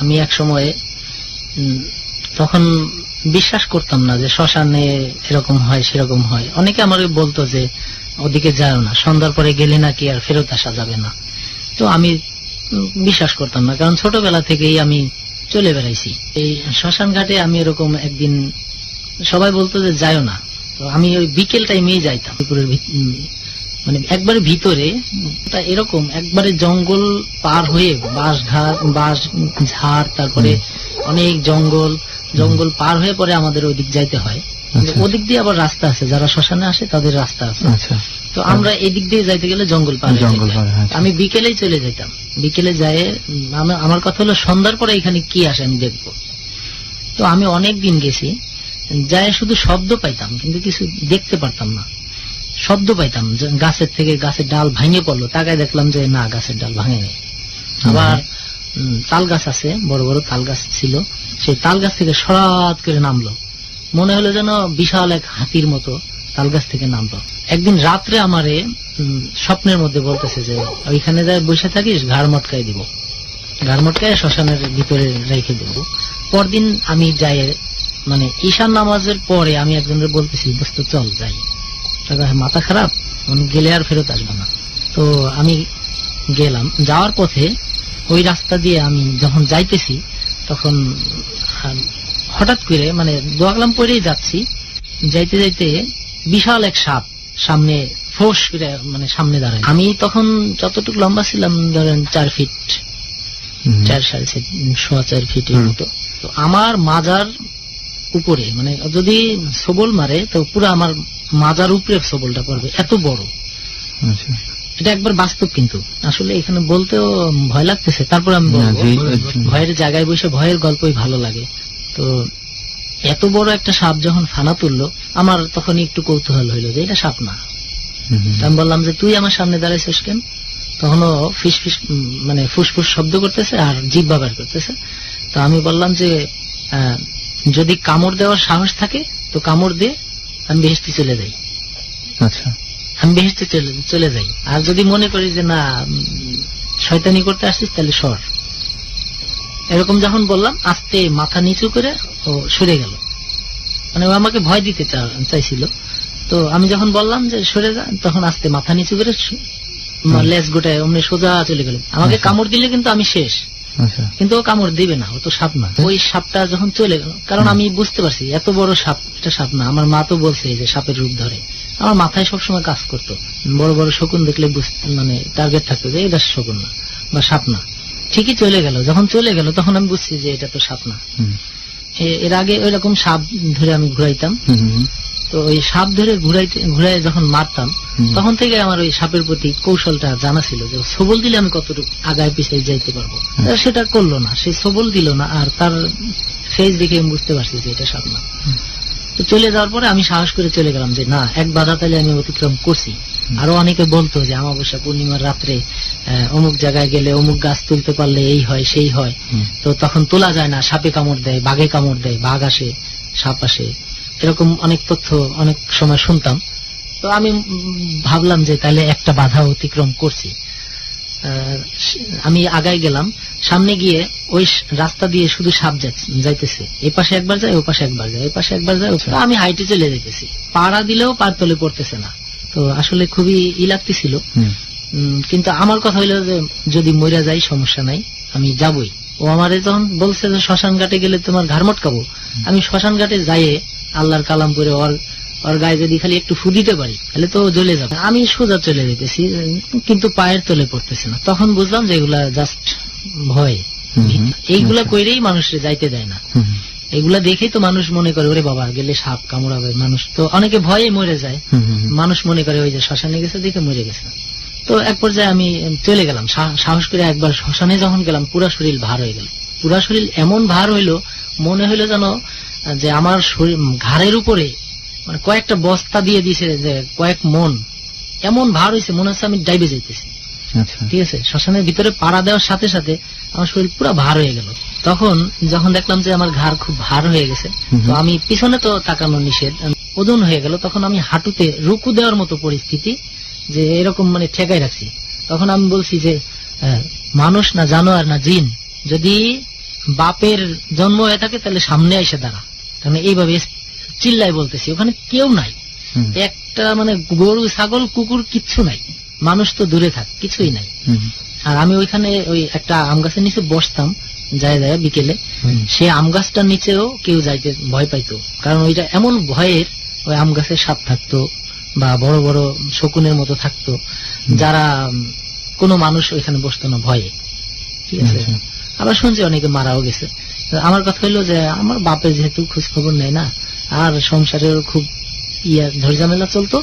আমি এক সময় তখন বিশ্বাস করতাম না যে শ্মশানে এরকম হয় সেরকম হয়। অনেকে আমার বলতো যে ওদিকে যাও না সন্ধ্যার পরে গেলে নাকি আর ফেরত আসা যাবে না। তো আমি বিশ্বাস করতাম না কারণ ছোটবেলা থেকেই আমি চলে বেড়াইছি। এই শ্মশান ঘাটে আমি এরকম একদিন সবাই বলতো যে যাইও না। তো আমি ওই বিকেল টাইমেই যাইতাম। উম, মানে একবারে ভিতরে তা এরকম একবারে জঙ্গল পার হয়ে বাঁশ ঘাট বাঁশ ঝাড় তারপরে অনেক জঙ্গল জঙ্গল পার হয়ে পরে আমাদের ওদিক যাইতে হয়। আচ্ছা। ওদিক দিয়ে আবার রাস্তা আছে যারা শ্মশানে আসে তাদের রাস্তা আছে। আচ্ছা। তো আমরা এদিক দিয়ে যাইতে গেলে জঙ্গল পার জঙ্গল। আচ্ছা। আমি বিকেলেই চলে যেতাম বিকেলে যায় আমার কথা হলো সন্ধ্যার পরে এখানে কি আসে আমি দেখব। তো আমি অনেক দিন গেছি যায় শুধু শব্দ পাইতাম কিন্তু কিছু দেখতে পারতাম না। শব্দ পাইতাম যে গাছের থেকে গাছের ডাল ভাঙে পড়ল তাকায় দেখলাম যে না গাছের ডাল ভাঙে নেই আবার তাল গাছ আছে বড় বড় তাল গাছ ছিল সেই তাল গাছ থেকে সরাত করে নামলো। মনে হলো যেন বিশাল এক হাতির মতো তাল গাছ থেকে নামলো। একদিন রাত্রে আমারে স্বপ্নের মধ্যে বলতেছে যে ওইখানে যায় বসে থাকিস ঘাড় মটকাই দিব। ঘাড় মটকায় শ্মশানের ভিতরে রেখে দেব। পরদিন আমি যাই মানে ঈশান নামাজের পরে আমি একজনের বলতেছি দোস্ত চল যাই। তারপর, "হ্যাঁ, মাথা খারাপ আমি গেলে আর ফেরত আসব না। তো আমি গেলাম। যাওয়ার পথে ওই রাস্তা দিয়ে আমি যখন যাইতেছি তখন হঠাৎ করে মানে দোয়াগলাম পরেই যাচ্ছি যাইতে যাইতে বিশাল এক সাপ সামনে ফোস করে মানে সামনে দাঁড়ায়। আমি তখন যতটুকু লম্বা ছিলাম ধরেন চার ফিট চার সাড়ে সোয়া চার ফিটের মতো। তো আমার মাজার উপরে মানে যদি সবল মারে তো পুরো আমার মাজার উপরে সবলটা পড়বে এত বড়। আচ্ছা। এটা একবার বাস্তব কিন্তু। আসলে এখানে বলতেও ভয় লাগতেছে তারপর আমি ভয়ের জায়গায় বসে ভয়ের গল্পই ভালো লাগে। তো এত বড় একটা সাপ যখন ফানা তুললো আমার তখন একটু কৌতূহল হইল যে এটা সাপ না। আমি বললাম যে তুই আমার সামনে দাঁড়াইছিস কেন? তখনও ফিস ফিস মানে ফুসফুস শব্দ করতেছে আর জিভ ব্যবহার করতেছে। তো আমি বললাম যে যদি কামড় দেওয়ার সাহস থাকে তো কামড় দিয়ে আমি বেহেস্তি চলে যাই। আচ্ছা। আমি বেহেস্তে চলে চলে যাই। আর যদি মনে করি যে না শয়তানি করতে আসছিস তাহলে সর। এরকম যখন বললাম আস্তে মাথা নিচু করে ও সরে গেল। মানে ও আমাকে ভয় দিতে চাইছিল। তো আমি যখন বললাম যে সরে যা তখন আস্তে মাথা নিচু করে লেজ গোটায় অমনি সোজা চলে গেল। আমাকে আচ্ছা। কামড় দিলে কিন্তু আমি শেষ। কিন্তু ও কামড় দিবে না ও তো সাপ না। ওই সাপটা যখন চলে গেল কারণ আমি বুঝতে পারছি এত বড় সাপ এটা সাপ না। আমার মা তো বলছে যে সাপের রূপ ধরে। আমার মাথায় সবসময় কাজ করতো। বড় বড় শকুন দেখলে বুঝতে মানে টার্গেট থাকতো যে এটা শকুন না বা সাপ না। ঠিকই চলে গেল। যখন চলে গেল তখন আমি বুঝছি যে এটা তো সাপ না। এর আগে ওই রকম সাপ ধরে আমি ঘুরাইতাম। তো ওই সাপ ধরে ঘুরাইতে ঘুরাই যখন মারতাম তখন থেকে আমার ওই সাপের প্রতি কৌশলটা জানা ছিল যে সবল দিলে আমি কতটুকু আগায় পিছিয়ে যাইতে পারব। সেটা করল না সে সবল দিল না আর তার ফেস দেখে আমি বুঝতে পারছি যে এটা সাপ না। তো চলে যাওয়ার পরে আমি সাহস করে চলে গেলাম যে না এক বাধা তালে আমি অতিক্রম করছি। আরও অনেকে বলতো যে আমাবস্যা পূর্ণিমার রাত্রে অমুক জায়গায় গেলে অমুক গাছ তুলতে পারলে এই হয় সেই হয়। তো তখন তোলা যায় না সাপে কামড় দেয় বাঘে কামড় দেয় বাঘ আসে সাপ আসে। এরকম অনেক তথ্য অনেক সময় শুনতাম। তো আমি ভাবলাম যে তাহলে একটা বাধা অতিক্রম করছি। আমি আগায় গেলাম। সামনে গিয়ে ওই রাস্তা দিয়ে শুধু সাপ যাইতেছে। এই পাশে একবার যায় ও পাশে একবার যায় এই পাশে একবার যায় ও- আমি হাইটে চলে যাইতেছি। পাড়া দিলেও পার তলে পড়তেছে না। তো আসলে খুবই ই লাগতেছিল। কিন্তু আমার কথা হইল যে যদি মইরা যাই সমস্যা নাই। আমি যাবই। ও আমারে যখন বলছে যে শ্মশান ঘাটে গেলে তোমার ঘাড় মটকাবো আমি শ্মশান ঘাটে যাইয়ে আল্লাহর কালাম করে ওর ওর গায়ে যদি খালি একটু ফু দিতে পারি তাহলে তো জ্বলে যাবে। আমি সোজা চলে যেতেছি কিন্তু পায়ের তলে পড়তেছে না। তখন বুঝলাম যে এগুলা জাস্ট ভয়। এইগুলা আচ্ছা। কইরেই মানুষের যাইতে দেয় না। এগুলা দেখেই তো মানুষ মনে করে ওরে বাবা গেলে সাপ কামড়াবে। মানুষ তো অনেকে ভয়ে মরে যায়। মানুষ মনে করে ওই যে শ্মশানে গেছে দেখে মরে গেছে। তো এক পর্যায়ে আমি চলে গেলাম। সাহস করে একবার শ্মশানে যখন গেলাম পুরা শরীর ভার হয়ে গেল। পুরা শরীর এমন ভার হইল মনে হইল যেন যে আমার শরীর ঘাড়ের উপরে মানে কয়েকটা বস্তা দিয়ে দিছে যে কয়েক মন। এমন ভার হয়েছে মনে হচ্ছে আমি ডাইবে যাইতেছি। আচ্ছা। ঠিক আছে শ্মশানের ভিতরে পাড়া দেওয়ার সাথে সাথে আমার শরীর পুরো ভার হয়ে গেল। তখন যখন দেখলাম যে আমার ঘাড় খুব ভার হয়ে গেছে তো আমি পিছনে তো তাকানো নিষেধ ওজন হয়ে গেল। তখন আমি হাঁটুতে রুকু দেওয়ার মতো পরিস্থিতি যে এরকম মানে ঠেকাই রাখছি। তখন আমি বলছি যে মানুষ না জানোয়ার না জিন যদি বাপের জন্ম হয়ে থাকে তাহলে সামনে এসে দাঁড়া। কারণ এইভাবে চিল্লাই বলতেছি ওখানে কেউ নাই। একটা মানে গরু ছাগল কুকুর কিচ্ছু নাই। মানুষ তো দূরে থাক কিছুই নাই। আর আমি ওইখানে ওই একটা আম গাছের নিচে বসতাম যায় যায় বিকেলে। সে আম গাছটার নিচেও কেউ যাইতে ভয় পাইতো। কারণ ওইটা এমন ভয়ের ওই আম গাছের সাপ থাকতো বা বড় বড় শকুনের মতো থাকতো। যারা কোনো মানুষ ওইখানে বসতো না ভয়ে। ঠিক আছে? আচ্ছা। আবার শুনছি অনেকে মারাও গেছে। আমার কথা হইল যে আমার বাপের যেহেতু খোঁজ খবর নেই না আর সংসারের খুব ইয়া ঝড়ঝামেলা চলতো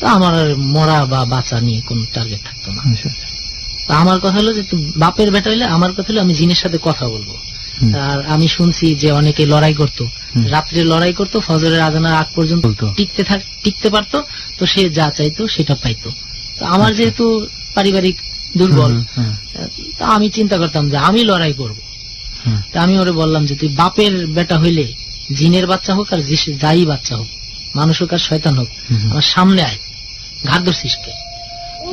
তো আমার মরা বা বাঁচা নিয়ে কোন টার্গেট থাকতো না। আচ্ছা, আচ্ছা। তো আমার কথা হলো যে বাপের বেটা হইলে আমার কথা হলো আমি জিনের সাথে কথা বলব। আর আমি শুনছি যে অনেকে লড়াই করতো। রাত্রে লড়াই করতো ফজরের আজানার আগ পর্যন্ত। টিকতে থাক টিকতে পারতো তো সে যা চাইতো সেটা পাইতো। তো আমার যেহেতু পারিবারিক দুর্বল। আমি চিন্তা করতাম যে আমি লড়াই করব। তা আমি ওরে বললাম যে তুই বাপের বেটা হইলে জিনের বাচ্চা হোক আর যাই বাচ্চা হোক মানুষ হোক আর শয়তান হোক আমার সামনে আয় ঘাট ধরছিসকে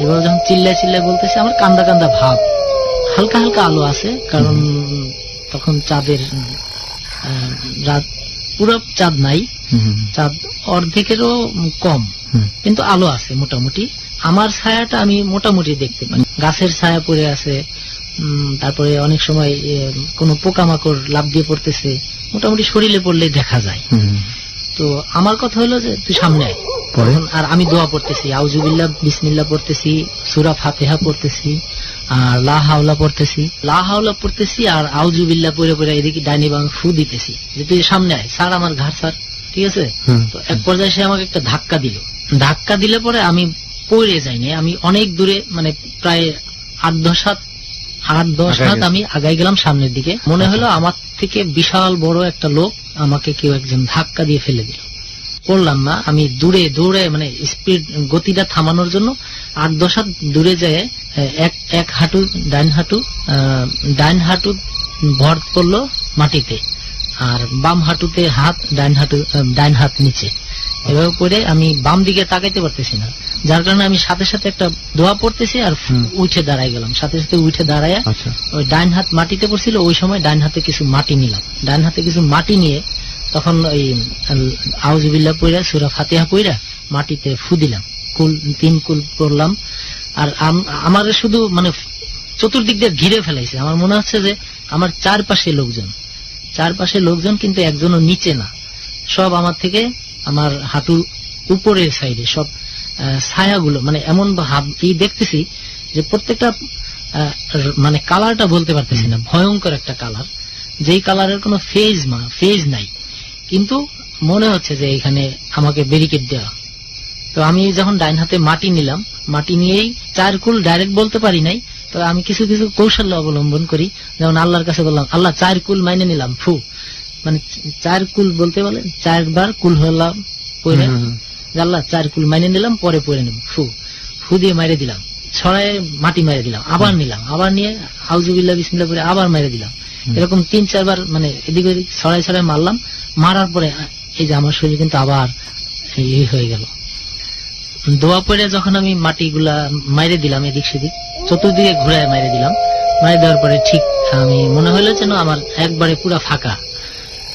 এবার যখন চিল্লায় চিল্লায় বলতেছে আমার কান্দা কান্দা ভাব। হালকা হালকা আলো আছে কারণ তখন চাঁদের রাত পুরো চাঁদ নাই। চাঁদ অর্ধেকেরও কম কিন্তু আলো আছে মোটামুটি। আমার ছায়াটা আমি মোটামুটি দেখতে পাই। গাছের ছায়া পড়ে আছে তারপরে অনেক সময় কোনো পোকামাকড় লাভ দিয়ে পড়তেছে মোটামুটি শরীরে পড়লে দেখা যায়। তো আমার কথা হলো যে তুই সামনে আয়। আর আমি দোয়া পড়তেছি আউজুবিল্লা বিসমিল্লা পড়তেছি সুরা ফাতেহা পড়তেছি আর লা হাওলা পড়তেছি। লা হাওলা পড়তেছি আর আউজুবিল্লা পড়ে পড়ে এদিকে ডাইনি বাং ফু দিতেছি যে তুই সামনে আয়। স্যার আমার ঘাট স্যার ঠিক আছে? তো এক পর্যায়ে সে আমাকে একটা ধাক্কা দিল। ধাক্কা দিলে পরে আমি পড়ে যাইনি আমি অনেক দূরে মানে প্রায় আট দশ হাত আট দশ হাত আমি আগাই গেলাম সামনের দিকে। মনে আচ্ছা, হলো। আমার থেকে বিশাল বড় একটা লোক আমাকে কেউ একজন ধাক্কা দিয়ে ফেলে দিল। পড়লাম না। আমি দূরে দৌড়ে মানে স্পিড গতিটা থামানোর জন্য আট দশ হাত দূরে যেয়ে এক এক হাঁটু ডাইন হাঁটু ডাইন হাঁটু ভর পড়ল মাটিতে আর বাম হাঁটুতে হাত ডাইন হাঁটু ডাইন হাত নিচে। এভাবে করে আমি বাম দিকে তাকাইতে পারতেছি না। যার কারণে আমি সাথে সাথে একটা দোয়া পড়তেছি আর উঠে দাঁড়াই গেলাম। সাথে সাথে উঠে দাঁড়ায় আচ্ছা। ওই ডাইন হাত মাটিতে পড়ছিল ওই সময় ডাইন হাতে কিছু মাটি নিলাম। ডাইন হাতে কিছু মাটি নিয়ে তখন ওই আউজবিল্লা পইরা সুরা ফাতিহা পইরা মাটিতে ফু দিলাম। কুল তিন কুল পড়লাম। আর আম- আমার শুধু মানে চতুর্দিক দিয়ে ঘিরে ফেলাইছে। আমার মনে হচ্ছে যে আমার চারপাশে লোকজন। চারপাশে লোকজন কিন্তু একজনও নিচে না। সব আমার থেকে আমার হাঁটুর উপরের সাইডে সব ছায়াগুলো মানে এমন ভাব এই দেখতেছি যে প্রত্যেকটা মানে কালারটা বলতে পারতেছি না, ভয়ঙ্কর একটা কালার। যেই কালারের কোনো ফেজ মা, ফেজ নাই। কিন্তু মনে হচ্ছে যে এখানে আমাকে ব্যারিকেড দেওয়া। তো আমি যখন ডাইন হাতে মাটি নিলাম, মাটি নিয়েই চার কুল ডাইরেক্ট বলতে পারি নাই তো আমি কিছু কিছু কৌশল্য অবলম্বন করি। যেমন আল্লাহর কাছে বললাম, আল্লাহ চার কুল মাইনে নিলাম, ফু। মানে চার কুল বলতে বলে, চারবার কুল হলাম আল্লাহ চার কুল মাইনে নিলাম পরে পরে নেব। ফু ফু দিয়ে মাইরে দিলাম। ছড়ায় মাটি মেরে দিলাম আবার নিলাম আবার নিয়ে হাউজুবিল্লাহ বিসমিল্লাহ করে আবার মেরে দিলাম। এরকম তিন চারবার মানে এদিক ওদিক ছড়াই ছড়াই মারলাম। মারার পরে এই যে আমার শরীর কিন্তু আবার এই হয়ে গেল। দোয়া পরে যখন আমি মাটিগুলা মাইরে দিলাম এদিক সেদিক চতুর্দিকে ঘুরে মাইরে দিলাম। মাইরে দেওয়ার পরে ঠিক আমি মনে হলো যেন আমার একবারে পুরা ফাঁকা।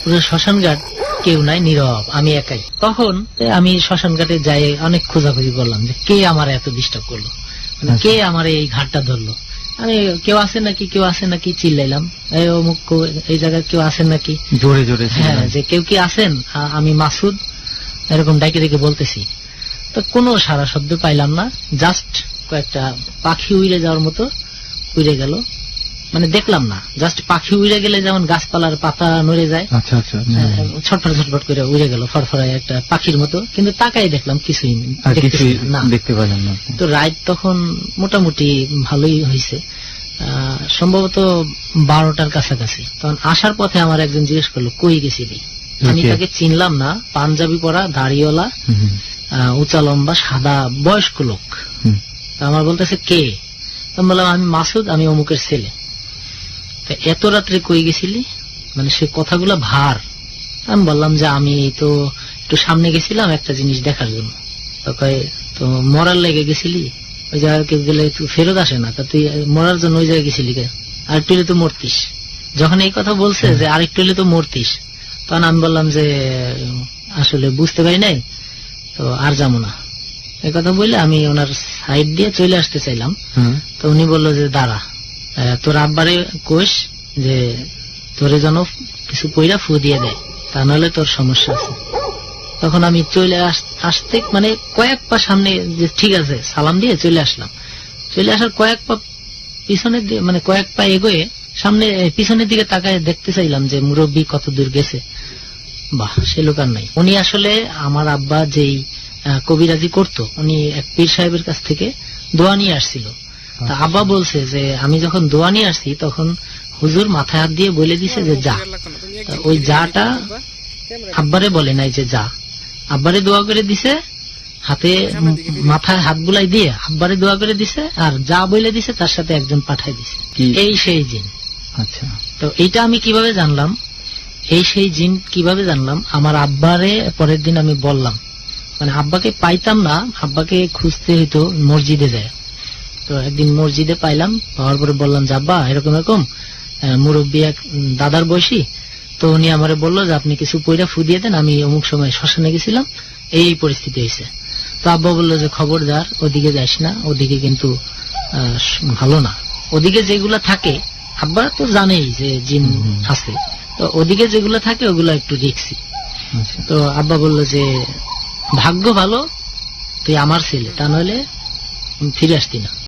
পুরো শ্মশান ঘাট কেউ নাই নীরব আমি একাই। তখন আমি শ্মশান ঘাটে যাই অনেক খোঁজাখুঁজি করলাম যে কে আমার এত ডিস্টার্ব করল? মানে আচ্ছা। কে আমার এই ঘাটটা ধরলো? আমি কেউ আছে নাকি কেউ আছে নাকি চিল্লাইলাম। এই অমুক এই জায়গায় কেউ আছেন নাকি? জোরে জোরে হ্যাঁ যে কেউ কি আছেন? আমি মাসুদ এরকম ডাইকে ডেকে বলতেছি। তো কোনো সারা শব্দ পাইলাম না জাস্ট কয়েকটা পাখি উড়ে যাওয়ার মতো উড়ে গেল। মানে দেখলাম না। জাস্ট পাখি উড়ে গেলে যেমন গাছপালার পাতা নড়ে যায় আচ্ছা আচ্ছা হ্যাঁ, ছটফট ছটফট করে উড়ে গেল ফরফরায় একটা পাখির মতো। কিন্তু তাকাই দেখলাম কিছুই না। দেখতে পেলেন না তো রাইড তখন মোটামুটি ভালোই হয়েছে সম্ভবত বারোটার কাছাকাছি। তখন আসার পথে আমার একজন জিজ্ঞেস করল কই গেছিলি? আমি তাকে চিনলাম না। পাঞ্জাবি পরা দাড়িওয়ালা উঁচা লম্বা সাদা বয়স্ক লোক। আমার বলতেছে কে? তো আমি বললাম আমি মাসুদ আমি অমুকের ছেলে। এত রাত্রে কই গেছিলি? মানে সে কথাগুলো ভার। আমি বললাম যে আমি তো একটু সামনে গেছিলাম একটা জিনিস দেখার জন্য। তো কয় তো মরার লেগে গেছিলি? ওই জায়গায় কেউ গেলে তুই ফেরত আসে না। তা তুই মরার জন্য ওই জায়গায় গেছিলি কে আর তুই তো মরতিস। যখন এই কথা বলছে যে আরেকটু হলে তো মরতিস তখন আমি বললাম যে আসলে বুঝতে পারি নাই তো আর যাব না। এই কথা বলে আমি ওনার সাইড দিয়ে চলে আসতে চাইলাম। হ্যাঁ তো উনি বলল যে দাঁড়া। তোর আব্বারে কোষ যে তোরে যেন কিছু পয়রা ফু দিয়ে দেয়, তা নাহলে তোর সমস্যা আছে। তখন আমি চলে আস- আসতে মানে কয়েক পা সামনে যে ঠিক আছে, সালাম দিয়ে চলে আসলাম। চলে আসার কয়েক পা পিছনের দিকে মানে কয়েক পা এগোয়ে সামনে পিছনের দিকে তাকায় দেখতে চাইলাম যে মুরব্বী কত দূর গেছে। বাহ, সে লোক আর নাই। উনি আসলে আমার আব্বা যেই কবিরাজি করত, উনি এক পীর সাহেবের কাছ থেকে দোয়া নিয়ে আসছিল। তা আব্বা বলছে যে আমি যখন দোয়া নিয়ে আসছি তখন হুজুর মাথায় হাত দিয়ে বলে দিছে যে যা। ওই যাটা আব্বারে বলে নাই যে যা। আব্বারে দোয়া করে দিছে হাতে মাথায় হাত বুলাই দিয়ে আব্বারে দোয়া করে দিছে আর যা বলে দিছে তার সাথে একজন পাঠাই দিছে। এই সেই জিন। আচ্ছা। তো এইটা আমি কীভাবে জানলাম? এই সেই জিন কীভাবে জানলাম? আমার আব্বারে পরের দিন আমি বললাম। মানে আব্বাকে পাইতাম না আব্বাকে খুঁজতে হইতো মসজিদে যায়। তো একদিন মসজিদে পাইলাম পাওয়ার পরে বললাম যে আব্বা এরকম এরকম মুরব্বী এক দাদার বয়সী তো উনি আমারে বলল যে আপনি কিছু পয়রা ফুদিয়ে দেন আমি অমুক সময় শ্মশানে গেছিলাম এই পরিস্থিতি হয়েছে তো আব্বা বলল যে খবরদার ওদিকে যাইস না ওদিকে কিন্তু ভালো না। ওদিকে যেগুলা থাকে আব্বা তো জানেই যে জিন আছে তো ওদিকে যেগুলো থাকে ওগুলো একটু রিক্সি আচ্ছা। তো আব্বা বলল যে ভাগ্য ভালো তুই আমার ছেলে তা নইলে ফিরে আসতি না।